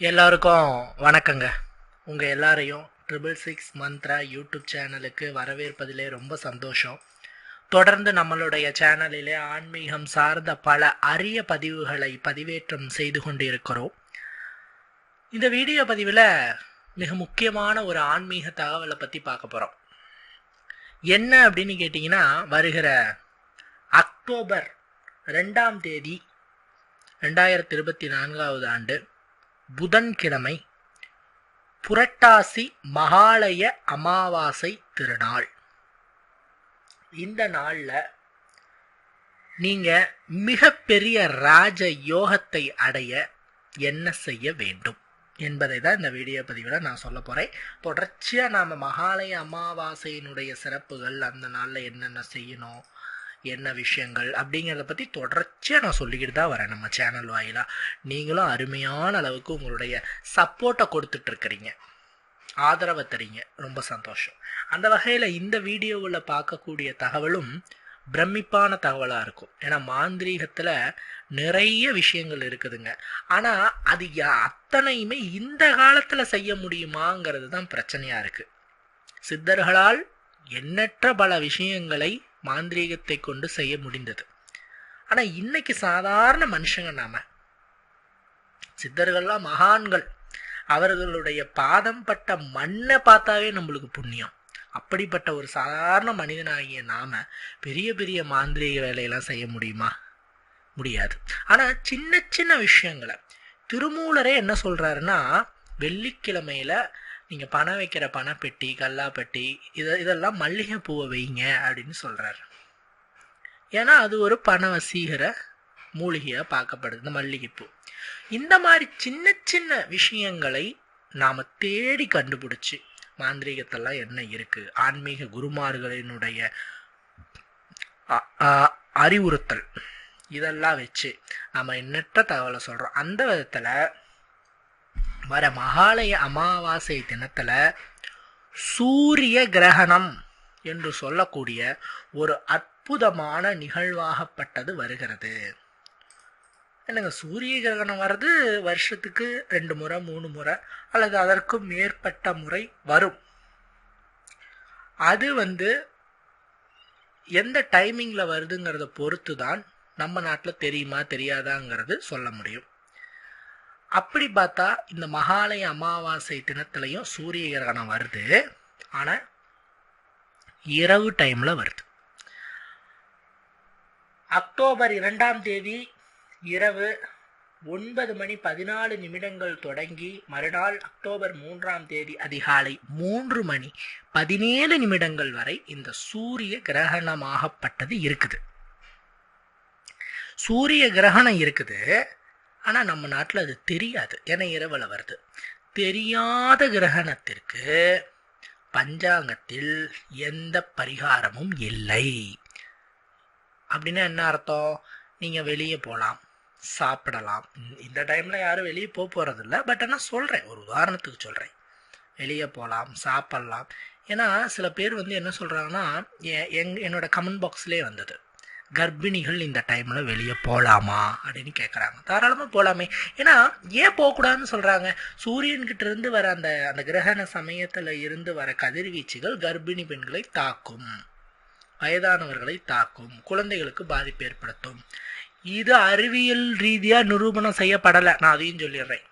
எல்லாருக்கும் வணக்கங்க. உங்கள் எல்லாரையும் ட்ரிபிள் சிக்ஸ் மந்த்ரா யூடியூப் சேனலுக்கு வரவேற்பதிலே ரொம்ப சந்தோஷம். தொடர்ந்து நம்மளுடைய சேனலிலே ஆன்மீகம் சார்ந்த பல அரிய பதிவுகளை பதிவேற்றம் செய்து கொண்டிருக்கிறோம். இந்த வீடியோ பதிவில் மிக முக்கியமான ஒரு ஆன்மீக தகவலை பற்றி பார்க்க போகிறோம் என்ன அப்படின்னு கேட்டிங்கன்னா வருகிற அக்டோபர் ரெண்டாம் தேதி ரெண்டாயிரத்தி இருபத்தி நான்காவது ஆண்டு புதன்கிழமை புரட்டாசி மகாலய அமாவாசை திருநாள். இந்த நாளில் நீங்கள் மிகப்பெரிய ராஜ யோகத்தை அடைய என்ன செய்ய வேண்டும் என்பதை தான் இந்த வீடியோ பதிவில் நான் சொல்ல போகிறேன் தொடர்ச்சியாக நாம் மகாலய அமாவாசையினுடைய சிறப்புகள் அந்த நாளில் என்னென்ன செய்யணும் என்ன விஷயங்கள் அப்படிங்கிறத பற்றி தொடர்ச்சியாக நான் சொல்லிக்கிட்டு தான் வரேன் நம்ம சேனல் வாயிலாக நீங்களும் அருமையான அளவுக்கு உங்களுடைய சப்போர்ட்டை கொடுத்துட்ருக்குறீங்க ஆதரவை தரீங்க. ரொம்ப சந்தோஷம். அந்த வகையில் இந்த வீடியோவில் பார்க்கக்கூடிய தகவலும் பிரமிப்பான தகவலாக இருக்கும். ஏன்னா மாந்திரீகத்தில் நிறைய விஷயங்கள் இருக்குதுங்க. ஆனால் அது அத்தனையுமே இந்த காலத்தில் செய்ய முடியுமாங்கிறது தான் பிரச்சனையாக இருக்குது சித்தர்களால் எண்ணற்ற பல விஷயங்களை மாந்திரீகத்தை கொண்டு செய்ய முடிந்தது. ஆனால் இன்னைக்கு சாதாரண மனுஷங்க நாம சித்தர்கள்லாம் மகான்கள் அவர்களுடைய பாதம் பட்ட மண்ணை பார்த்தாவே நம்மளுக்கு புண்ணியம். அப்படிப்பட்ட ஒரு சாதாரண மனிதனாகிய நாம பெரிய பெரிய மாந்திரீக வேலையெல்லாம் செய்ய முடியுமா? முடியாது. ஆனால் சின்ன சின்ன விஷயங்களை திருமூலரே என்ன சொல்றாருன்னா வெள்ளிக்கிழமையில நீங்கள் பணம் வைக்கிற பணப்பெட்டி கல்லாப்பெட்டி இதை இதெல்லாம் மல்லிகை பூவை வைங்க அப்படின்னு சொல்கிறாரு ஏன்னா அது ஒரு பண வசீகர மூலிகையாக பார்க்கப்படுது இந்த மல்லிகைப்பூ. இந்த மாதிரி சின்ன சின்ன விஷயங்களை நாம் தேடி கண்டுபிடிச்சி மாந்திரீகத்தெல்லாம் என்ன இருக்குது ஆன்மீக குருமார்களினுடைய அறிவுறுத்தல். இதெல்லாம் வச்சு நம்ம எண்ணற்ற தகவலை சொல்கிறோம் அந்த விதத்தில் வர மகாலய அமாவாசை தினத்தில் சூரிய கிரகணம் என்று சொல்லக்கூடிய ஒரு அற்புதமான நிகழ்வாகப்பட்டது வருகிறது. என்னங்க சூரிய கிரகணம் வர்றது வருஷத்துக்கு ரெண்டு முறை மூணு முறை அல்லது அதற்கும் மேற்பட்ட முறை வரும். அது வந்து எந்த டைமிங்கில் வருதுங்கிறத பொறுத்து தான் நம்ம நாட்டில் தெரியுமா தெரியாதாங்கிறது சொல்ல முடியும். அப்படி பார்த்தா இந்த மகாலய அமாவாசை தினத்துலையும் சூரிய கிரகணம் வருது. ஆனால் இரவு டைமில் வருது. அக்டோபர் இரண்டாம் தேதி இரவு ஒன்பது மணி பதினாலு நிமிடங்கள் தொடங்கி மறுநாள் அக்டோபர் மூன்றாம் தேதி அதிகாலை மூன்று மணி பதினேழு நிமிடங்கள் வரை இந்த சூரிய கிரகணமாகப்பட்டது இருக்குது. சூரிய கிரகணம் இருக்குது. ஆனால் நம்ம நாட்டில் அது தெரியாது. ஏன்னா இரவில் வருது. தெரியாத கிரகணத்திற்கு பஞ்சாங்கத்தில் எந்த பரிகாரமும் இல்லை. அப்படின்னா என்ன அர்த்தம்? நீங்கள் வெளியே போகலாம் சாப்பிடலாம். இந்த- டைமில் யாரும் வெளியே போக போகிறதில்ல பட் ஆனால் சொல்கிறேன் ஒரு உதாரணத்துக்கு சொல்கிறேன் வெளியே போகலாம் சாப்பிட்லாம். ஏன்னா சில பேர் வந்து என்ன சொல்கிறாங்கன்னா எங் என்னோட கமெண்ட் பாக்ஸ்லேயே வந்தது. கர்ப்பிணிகள் இந்த டைமில் வெளியே போகலாமா அப்படின்னு கேட்குறாங்க தாராளமாக போகலாமே ஏன்னா ஏன் போகக்கூடாதுன்னு சொல்கிறாங்க சூரியன்கிட்ட இருந்து வர அந்த அந்த கிரகண சமயத்தில் இருந்து வர கதிர்வீச்சுகள் கர்ப்பிணி பெண்களை தாக்கும். வயதானவர்களை தாக்கும். குழந்தைகளுக்கு பாதிப்பு ஏற்படுத்தும். இது அறிவியல் ரீதியாக நிரூபணம் செய்யப்படலை. நான் அதையும் சொல்லிடுறேன்.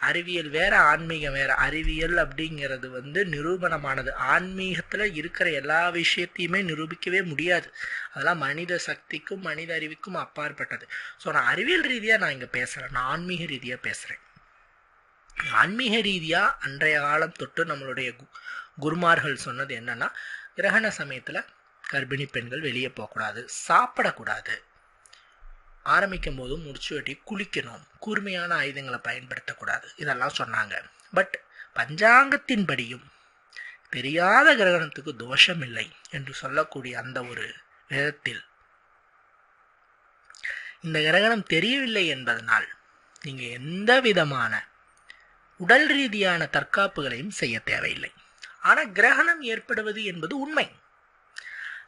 அறிவியல் வேற ஆன்மீகம் வேற. அறிவியல் அப்படிங்கிறது வந்து நிரூபணமானது. ஆன்மீகத்தில் இருக்கிற எல்லா விஷயத்தையுமே நிரூபிக்கவே முடியாது. அதெல்லாம் மனித சக்திக்கும் மனித அறிவுக்கும் அப்பாற்பட்டது. ஸோ நான் அறிவியல் ரீதியாக நான் இங்கே பேசுகிறேன் நான் ஆன்மீக ரீதியாக பேசுகிறேன் ஆன்மீக ரீதியாக அன்றைய காலம் தொட்டு நம்மளுடைய கு- குருமார்கள் சொன்னது என்னன்னா கிரகண சமயத்தில் கர்ப்பிணி பெண்கள் வெளியே போகக்கூடாது. சாப்பிடக்கூடாது. ஆரம்பிக்கும் போதும் முடிச்சு வெட்டி குளிக்கணும். கூர்மையான ஆயுதங்களை பயன்படுத்தக்கூடாது. இதெல்லாம் சொன்னாங்க. பட் பஞ்சாங்கத்தின்படியும் தெரியாத கிரகணத்துக்கு தோஷம் இல்லை என்று சொல்லக்கூடிய அந்த ஒரு விதத்தில் இந்த கிரகணம் தெரியவில்லை என்பதனால் நீங்கள் எந்த விதமான உடல் ரீதியான தற்காப்புகளையும் செய்ய தேவையில்லை. ஆனால் கிரகணம் ஏற்படுவது என்பது உண்மை.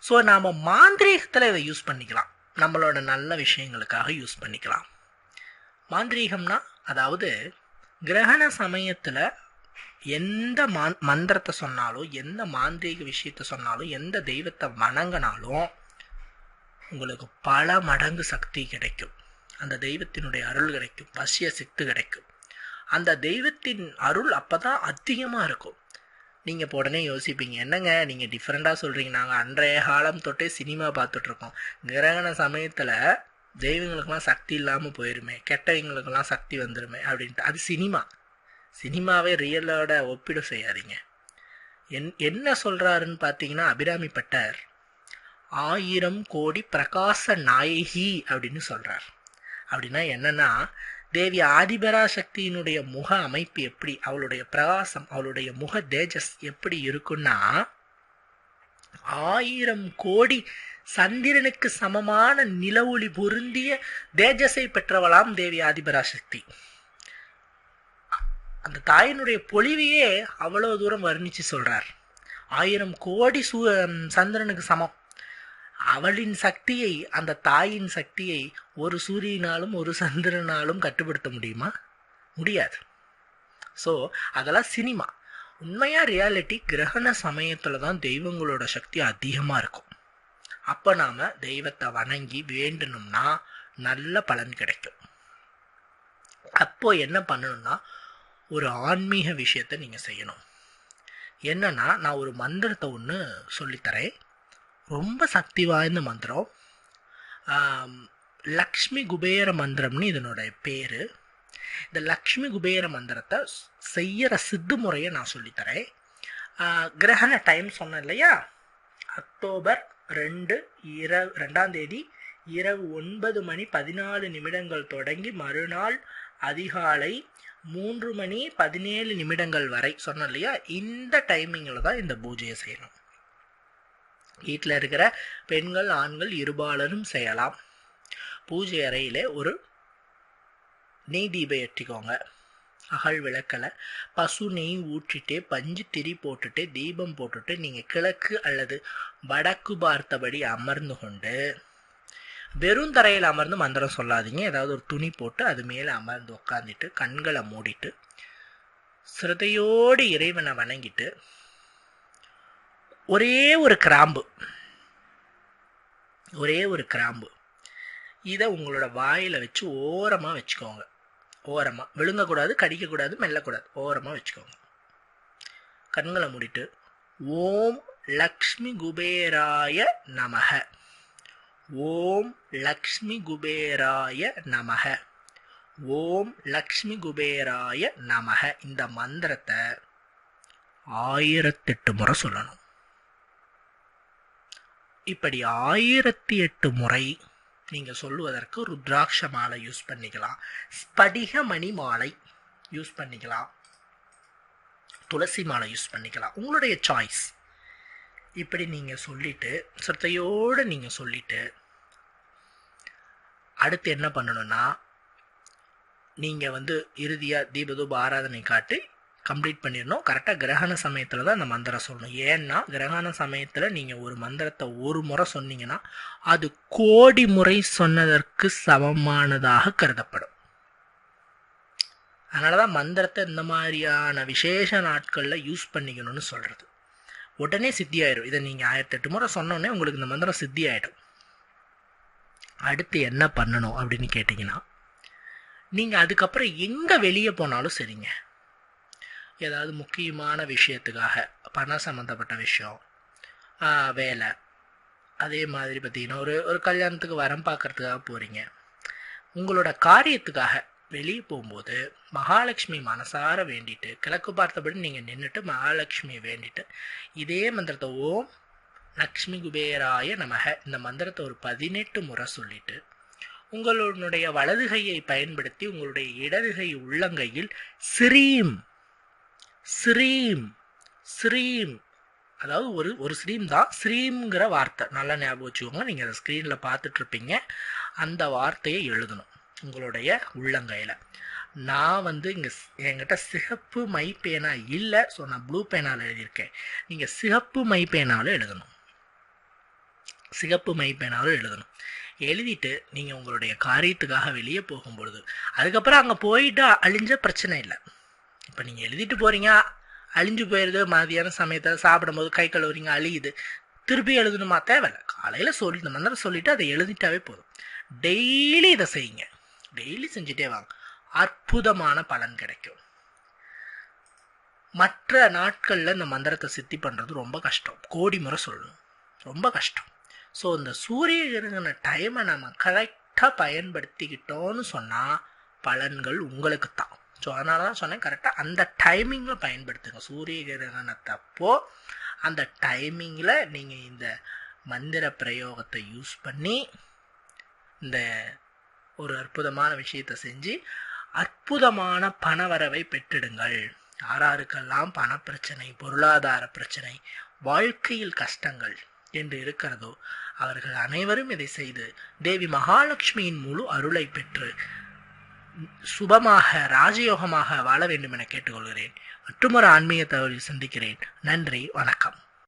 ஸோ நாம் மாந்திரீகத்தில் இதை யூஸ் பண்ணிக்கலாம். நம்மளோட நல்ல விஷயங்களுக்காக யூஸ் பண்ணிக்கலாம். மாந்திரீகம்னா அதாவது கிரகண சமயத்தில் எந்த மந் மந்திரத்தை சொன்னாலும் எந்த மாந்திரீக விஷயத்தை சொன்னாலும் எந்த தெய்வத்தை வணங்கினாலும் உங்களுக்கு பல மடங்கு சக்தி கிடைக்கும். அந்த தெய்வத்தினுடைய அருள் கிடைக்கும். வசிய சித்து கிடைக்கும். அந்த தெய்வத்தின் அருள் அப்போ தான் அதிகமாக இருக்கும். நீங்கள் இப்போ உடனே யோசிப்பீங்க. என்னங்க? நீங்கள் டிஃப்ரெண்ட்டாக சொல்கிறீங்க நாங்கள் அன்றைய காலம் தொட்டே சினிமா பார்த்துட்ருக்கோம் கிரகண சமயத்தில் தெய்வங்களுக்கெல்லாம் சக்தி இல்லாமல் போயிருமே. கெட்டவங்களுக்கெல்லாம் சக்தி வந்துருமே அப்படின்ட்டு. அது சினிமா. சினிமாவே ரியலோட ஒப்பிட செய்யாதீங்க. என் என்ன சொல்கிறாருன்னு பார்த்தீங்கன்னா அபிராமி பட்டர் ஆயிரம் கோடி பிரகாச நாயகி அப்படின்னு சொல்கிறார் அப்படின்னா என்னென்னா தேவி ஆதிபராசக்தியினுடைய முக அமைப்பு எப்படி? அவளுடைய பிரகாசம் அவளுடைய முக தேஜஸ் எப்படி இருக்குன்னா ஆயிரம் கோடி சந்திரனுக்கு சமமான நிலவொளி பொருந்திய தேஜஸை பெற்றவளாம் தேவி ஆதிபராசக்தி. அந்த தாயினுடைய பொலிவையே அவ்வளவு தூரம் வர்ணிச்சு சொல்றார். ஆயிரம் கோடி சூ சந்திரனுக்கு சமம். அவளின் சக்தியை அந்த தாயின் சக்தியை ஒரு சூரியனாலும் ஒரு சந்திரனாலும் கட்டுப்படுத்த முடியுமா? முடியாது. ஸோ அதெல்லாம் சினிமா. உண்மையாக ரியாலிட்டி கிரகண சமயத்தில் தான் தெய்வங்களோட சக்தி அதிகமாக இருக்கும். அப்போ நாம் தெய்வத்தை வணங்கி வேண்டணும்னா நல்ல பலன் கிடைக்கும். அப்போ என்ன பண்ணணும்னா ஒரு ஆன்மீக விஷயத்தை நீங்கள் செய்யணும். என்னன்னா நான் ஒரு மந்திரத்தை ஒன்று சொல்லித்தரேன். ரொம்ப சக்தி வாய்ந்த மந்திரம். லக்ஷ்மி குபேர மந்திரம்னு இதனுடைய பேர். இந்த லக்ஷ்மி குபேர மந்திரத்தை செய்கிற சித்து முறையை நான் சொல்லித்தரேன். கிரகண டைம் சொன்னேன் இல்லையா? அக்டோபர் ரெண்டு இரவு ரெண்டாம் தேதி இரவு ஒன்பது மணி பதினாலு நிமிடங்கள் தொடங்கி மறுநாள் அதிகாலை மூன்று மணி பதினேழு நிமிடங்கள் வரை. சொன்னேன் இல்லையா? இந்த டைமிங்கில் தான் இந்த பூஜையை செய்யணும். வீட்டில் இருக்கிற பெண்கள் ஆண்கள் இருபாலரும் செய்யலாம். பூஜை அறையில் ஒரு நெய் தீபம் ஏற்றிக்கோங்க. அகல் விளக்கில். பசு நெய் ஊற்றிட்டு பஞ்சு திரி போட்டுட்டு தீபம் போட்டுட்டு நீங்கள் கிழக்கு அல்லது வடக்கு பார்த்தபடி அமர்ந்து கொண்டு வெறும் தரையில் அமர்ந்து மந்திரம் சொல்லாதீங்க. ஏதாவது ஒரு துணி போட்டு அது மேலே அமர்ந்து உக்காந்துட்டு கண்களை மூடிட்டு சிரதையோடு இறைவனை வணங்கிட்டு ஒரே ஒரு கிராம்பு. ஒரே ஒரு கிராம்பு. இதை உங்களோட வாயில் வச்சு ஓரமாக வச்சுக்கோங்க. ஓரமாக விழுங்கக்கூடாது கடிக்கக்கூடாது மெல்லக்கூடாது. ஓரமாக வச்சுக்கோங்க. கண்களை மூடிட்டு ஓம் லக்ஷ்மி குபேராய நமக. ஓம் லக்ஷ்மி குபேராய நமக. ஓம் லக்ஷ்மி குபேராய நமக. இந்த மந்திரத்தை ஆயிரத்தெட்டு முறை சொல்லணும். இப்படி ஆயிரத்தி எட்டு முறை நீங்கள் சொல்லுவதற்கு ருத்ராட்ச மாலை யூஸ் பண்ணிக்கலாம். ஸ்படிகமணி மாலை யூஸ் பண்ணிக்கலாம். துளசி மாலை யூஸ் பண்ணிக்கலாம். உங்களுடைய சாய்ஸ். இப்படி நீங்கள் சொல்லிட்டு சிரத்தையோடு நீங்கள் சொல்லிட்டு அடுத்து என்ன பண்ணணும்னா நீங்கள் வந்து இறுதியாக தீபதூப ஆராதனை காட்டி கம்ப்ளீட் பண்ணிடணும். கரெக்டாக கிரகண சமயத்தில் தான் அந்த மந்திரம் சொல்லணும். ஏன்னா கிரகண சமயத்தில் நீங்கள் ஒரு மந்திரத்தை ஒரு முறை சொன்னீங்கன்னா அது கோடி முறை சொன்னதற்கு சமமானதாக கருதப்படும். அதனால தான் மந்திரத்தை இந்த மாதிரியான விசேஷ நாட்களில் யூஸ் பண்ணிக்கணும்னு சொல்கிறது உடனே சித்தி ஆயிடும் இதை நீங்கள் ஆயிரத்தெட்டு முறை சொன்னோடனே உங்களுக்கு இந்த மந்திரம் சித்தி ஆகிடும் அடுத்து என்ன பண்ணணும் அப்படின்னு கேட்டிங்கன்னா நீங்கள் அதுக்கப்புறம் எங்கே வெளியே போனாலும் சரிங்க. ஏதாவது முக்கியமான விஷயத்துக்காக பணம் சம்மந்தப்பட்ட விஷயம் வேலை அதே மாதிரி பார்த்தீங்கன்னா ஒரு ஒரு கல்யாணத்துக்கு வரம் பார்க்கறதுக்காக போகிறீங்க உங்களோட காரியத்துக்காக வெளியே போகும்போது மகாலட்சுமி மனசார வேண்டிட்டு கிழக்கு பார்த்தபடி நீங்கள் நின்றுட்டு மகாலட்சுமியை வேண்டிட்டு இதே மந்திரத்தை ஓம் லக்ஷ்மி குபேராய நமக இந்த மந்திரத்தை ஒரு பதினெட்டு முறை சொல்லிட்டு உங்களுடைய வலது கையை பயன்படுத்தி உங்களுடைய இடது கை உள்ளங்கையில் ஸ்ரீம் ஸ்ரீம் ஸ்ரீம் அதாவது ஒரு ஒரு ஸ்ரீம் தான் ஸ்ரீம்ங்கிற வார்த்தை. நல்லா ஞாபகம் வச்சுக்கோங்க நீங்கள் அதை ஸ்க்ரீனில் பார்த்துட்ருப்பீங்க. அந்த வார்த்தையை எழுதணும் உங்களுடைய உள்ளங்கையில். நான் வந்து இங்கே என்கிட்ட சிகப்பு மை பேனா இல்லை ஸோ நான் ப்ளூ பேனால் எழுதியிருக்கேன். நீங்கள் சிகப்பு மை பேனாலும் எழுதணும். சிகப்பு மை பேனாலும் எழுதணும். எழுதிட்டு நீங்கள் உங்களுடைய காரியத்துக்காக வெளியே போகும்பொழுது அதுக்கப்புறம் அங்கே போயிட்டு அழிஞ்ச பிரச்சனை இல்லை. இப்போ நீங்கள் எழுதிட்டு போகிறீங்க அழிஞ்சு போயிடுது மதியான சமயத்தில் சாப்பிடும்போது கை கழுவுறீங்க அழியுது. திருப்பி எழுதணுமா? தேவையில்ல. காலையில் சொல்லி இந்த மந்திரம் சொல்லிவிட்டு அதை எழுதிட்டாவே போதும். டெய்லி இதை செய்யுங்க. டெய்லி செஞ்சுட்டே வாங்க. அற்புதமான பலன் கிடைக்கும். மற்ற நாட்களில் இந்த மந்திரத்தை சித்தி பண்ணுறது ரொம்ப கஷ்டம். கோடி முறை சொல்லணும். ரொம்ப கஷ்டம். ஸோ இந்த சூரிய கிரகண டைமை நம்ம கரெக்டாக பயன்படுத்திக்கிட்டோன்னு சொன்னால் பலன்கள் உங்களுக்கு தான் ஸோ அதனால தான் சொன்னேன் கரெக்டாக அந்த டைமிங்கில் பயன்படுத்துங்க. சூரிய கிரகணத்தப்போ அந்த டைமிங்கில் நீங்கள் இந்த மந்திர பிரயோகத்தை யூஸ் பண்ணி இந்த ஒரு அற்புதமான விஷயத்தை செஞ்சு அற்புதமான பணவரவை பெற்றிடுங்கள். யாராருக்கெல்லாம் பணப்பிரச்சனை பொருளாதார பிரச்சனை வாழ்க்கையில் கஷ்டங்கள் என்று இருக்கிறதோ அவர்கள் அனைவரும் இதை செய்து தேவி மகாலட்சுமியின் முழு அருளை பெற்று சுபமாக ராஜயோகமாக வாழ வேண்டும் என கேட்டுக்கொள்கிறேன். மற்றொரு ஆன்மீக தகவலில் சந்திக்கிறேன். நன்றி வணக்கம்.